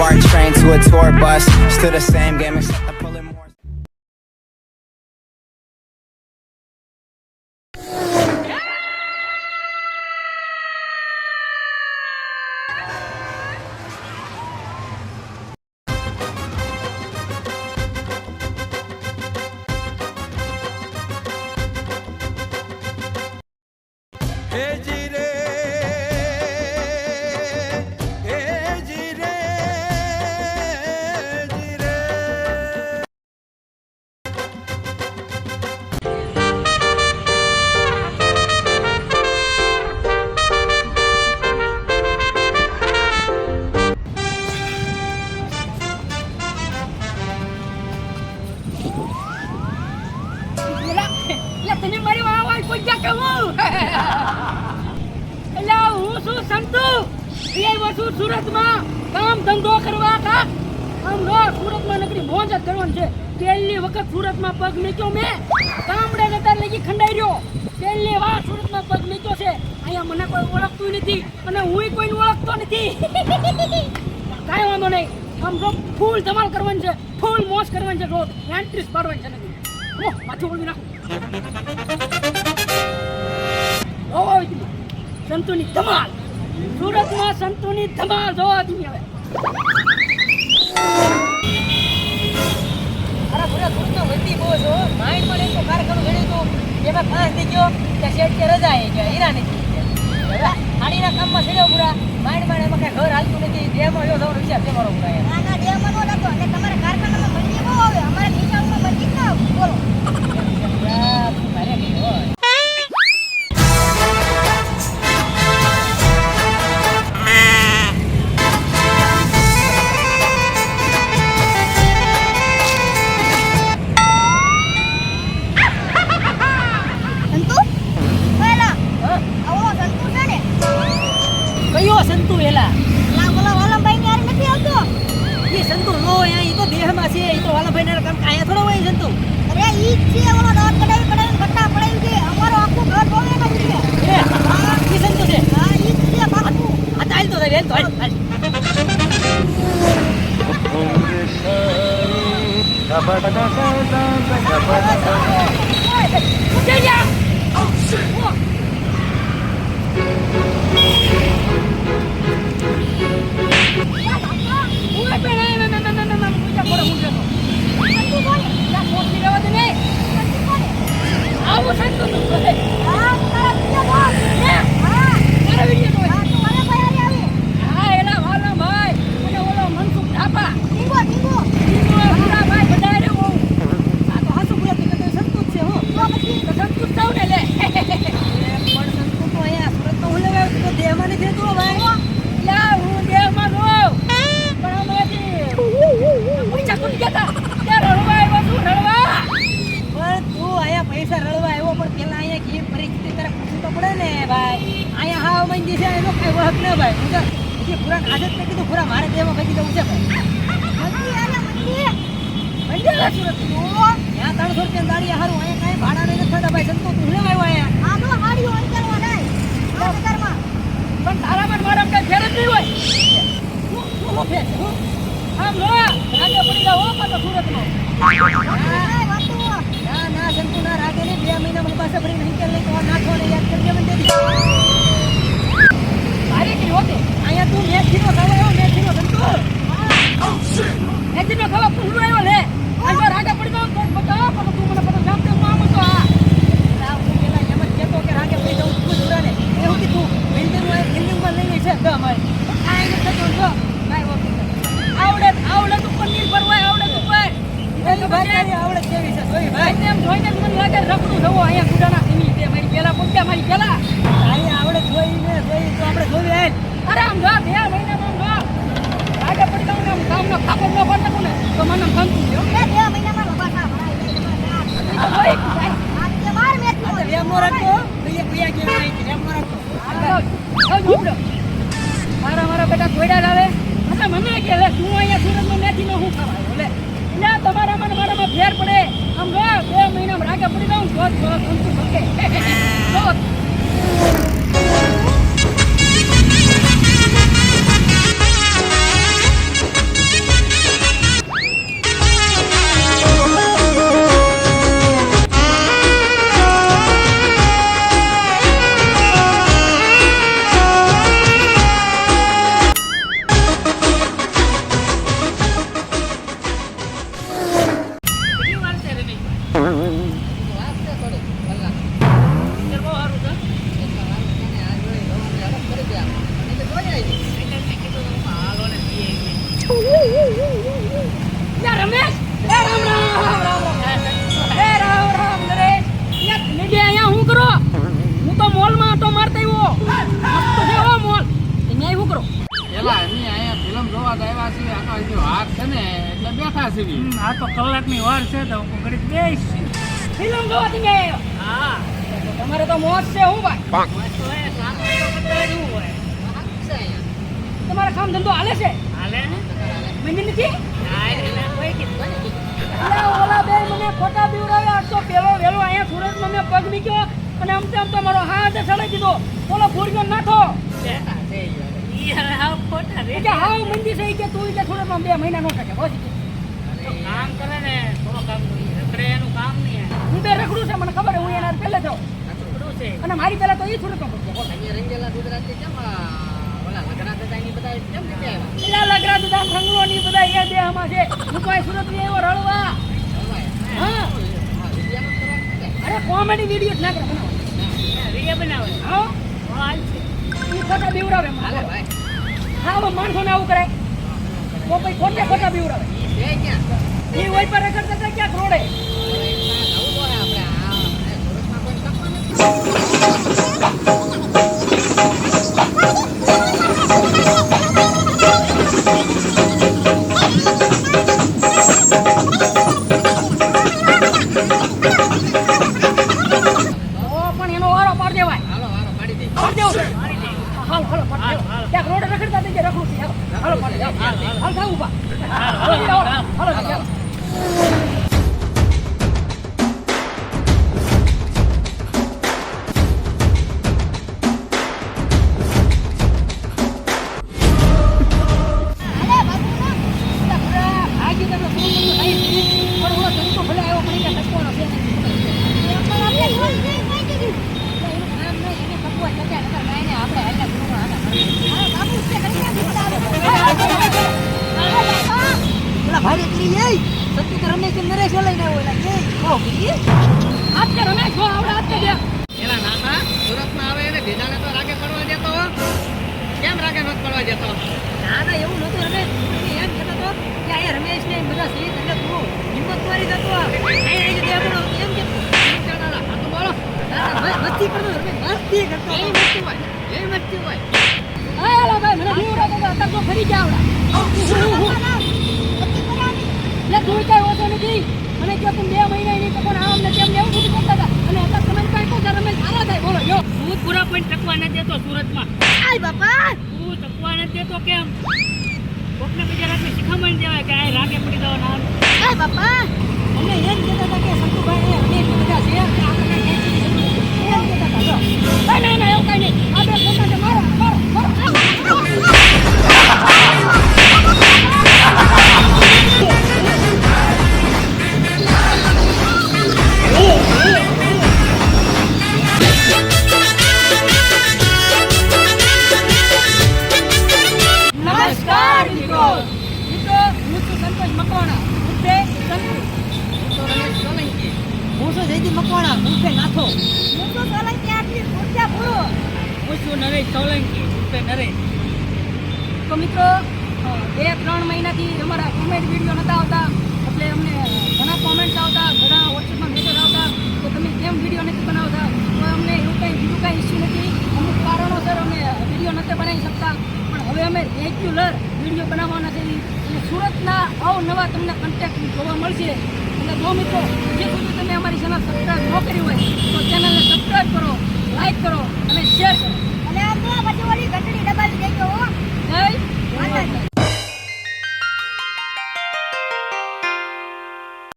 BART train to a tour bus. Still the same game, except એલા મારી વાવા વાહ કોઈ જા કહું એલા હું શું સંતુ. એ વસુ સુરતમાં. કામ ધંધો કરવા હતા. આમ નો સુરતમાં નકરી મોજ જ કરવાનું છે. પહેલી વખત સુરતમાં પગ મૂક્યો મેં. ગામડે નતા લગી ખંડાઈ રહ્યો પહેલી વાર સુરતમાં પગ મૂક્યો છે. અહીંયા મને કોઈ ઓળખતું નથી અને હુંય કોઈને ઓળખતો નથી. કાંઈ વાંધો નહીં. આમ જો, ફૂલ ધમાલ કરવાની છે. ફૂલ મોજ કરવાની છે. રોજ એન્ટ્રીસ પાડવાની છે નથી ઓ પાછું બોલવી નાખું. સંતુની ધમાલ. સુરતમાં સંતુની ધમાલ જોવા તમે હવે. અરે પૂરા સુરતમાં વસ્તી બહુ છો માઇન્ડ પણ એક કારખાનું ઘડ્યું હતું. એમાં ફાંસ થઈ ગયો ત્યાં શેઠ કે રજા આવી ગયા હીરા હવે કામમાં સીડ્યો પૂરા માઇન્ડમાં એમાં કઈ ઘર હાલતું નથી. ડેમો જો જવાનો વિચાર છે મારો પૂરા તમારા પૂરા આદત ને કીધું પૂરા મારે દેવા કહી દઉં છે ભાઈ. ત્યાં ત્રણસો રૂપિયા દાડી હારું અહીંયા કઈ ભાડા નહીં થતા. ભાઈ સંતો તું લેવાયો આવ્યો અહીંયા? તું મેથીનો ખાવા આવ્યો મેથીનો સંતુ એકદમ ખાવા રાગા પડી જાવ તો તું મને બધું જામ આમ તો આ આ પેલા એમ જ કહેતો કે રાગે પડી જાઉં તું દુરાને એવું કીધું એક બિલ્ડિંગમાં લઈને છે તો અમારે કાંઈ હોતું નથી. આવડે આવડત ઉપર નિર્ભર હોય આવડત ઉપર એની ભાઈ તારી આવડત કેવી છે જોઈ ભાઈ ભાઈ એમ જોઈને મને લાગે રખડું જવો અહીંયા ગુડાના સીમી છે મારી પેલા અહીંયા આવડે જોઈને જોઈ તો આપણે જોઈ હાલ અરે આમ જો, બે મહિનામાં જો રાગા પડી જાવ ને આમ કામનો ખાપો ન નાખું ને તો મને છે હો. બે બે રમેશ! હે રામ રામ રામ રામ હે રામ. રામ નરેશ. યત નિડે અહીંયા શું કરો? હું તો મોલમાં આટો મારતા આવ્યો. મસ્ત છે ઓ મોલ. અહીંયા હું કરો. એલા અમે અહીંયા ફિલ્મ જોવા તો આવ્યા છીએ. આ તો હજી વાત છે ને એટલે બેઠા છે આ તો કલાકની વાર છે તો હું ઘડી બેસ ફિલ્મ જોવા તમે હા. તમારે તો મોજ છે હું ભાઈ? મોજ તમારા કામ ધંધો હાલે છે? હાલે મંદિર નથી ઓલા બે મને ખોટા બીવડાવ્યા તો પેલો વેલો અહીંયા સુરતમાં મેં પગ મૂક્યો અને આમ તેમ તો મારો હાથ ચડાઈ દીધો. ઓલો ફૂરગ્યો નાઠો. એ કે હાવ મંદી છે કે તું કે સુરતમાં બે મહિના નો શકે બસ કામ કરે ને થોડો કામ રખડે એનું કામ નહીં હું બે રખડું છે મને ખબર હું એના પહેલે જાઉં. અને મારી પહેલા તો એ સુરતમાં પહોંચ્યો બોલો. પેલા લગરા દુધામ રંગલો ની બધા એ દેહમાં છે. હું કોઈ સુરતની એવો રળવા. હા. અરે કોમેડી વીડિયો જ ના કરે બનાવો. વીડિયો બનાવે હા ઈ ખોટા બીવડાવે મને. હા હવે માણસોને આવું કરે તો પછી ખોટે ખોટા બીવડાવે. ઈ હોય પર રખડ હતા ક્યાંક રોડે કરી એ સત્તુ તો રમેશ ને નરેશ લઈને આવ્યો. કે ઓ આજકે રમેશ જો આવડે આજકે દે. એલા નાના સુરતમાં આવે એને ભેજાને તો રાગે પડવા દેતો કેમ રાગે નથી પડવા દેતો? ના ના એવું નતું રમેશ. એમ કહેતો હતો કે અહીંયા રમેશ ને બધા સહિત એટલે તું હિંમત મારી જતો એમ કે આ તો મસ્તી હા, ફરી ગયા આવડા. લે, તું હોતો નથી. મને કહો તું બે મહિના એની તો આમ ને તેમ એવું બધું હતા. અને અત્યારે તમે કાંઈ કહો રમેશ સારા થાય. તું પૂરા point ટકવા દેતો સુરતમાં. આય બાપા તું ટકવા દેતો કેમ? કોકને બીજા રાતને શિખામણ દેવાય કે આ રાગે પડી જવાના. આય બાપા અમને એમ કહેતા હતા કે સંતુભાઈ તો મિત્રો બે ત્રણ મહિનાથી અમારા કોમેન્ટ વીડિયો નહોતા આવતા, એટલે અમને ઘણા કોમેન્ટ્સ આવતા, ઘણા વોટ્સએપમાં મેસેજ આવતા કે તમે કેમ વીડિયો નથી બનાવતા? તો અમને એવું કંઈ બીજું કાંઈ ઇસ્યુ નથી. અમુક કારણોસર અમે વીડિયો નથી બનાવી શકતા, પણ હવે અમે રેગ્યુલર વીડિયો બનાવવાના છે અને સુરતના અવનવા તમને કન્ટેક્ટ જોવા મળશે. અને જો મિત્રો જે સુધી તમે અમારી ચેનલ સબસ્ક્રાઈબ ન કરી હોય, તો ચેનલને સબસ્ક્રાઈબ કરો લાઈક કરો, અને શેર કરો. હોય?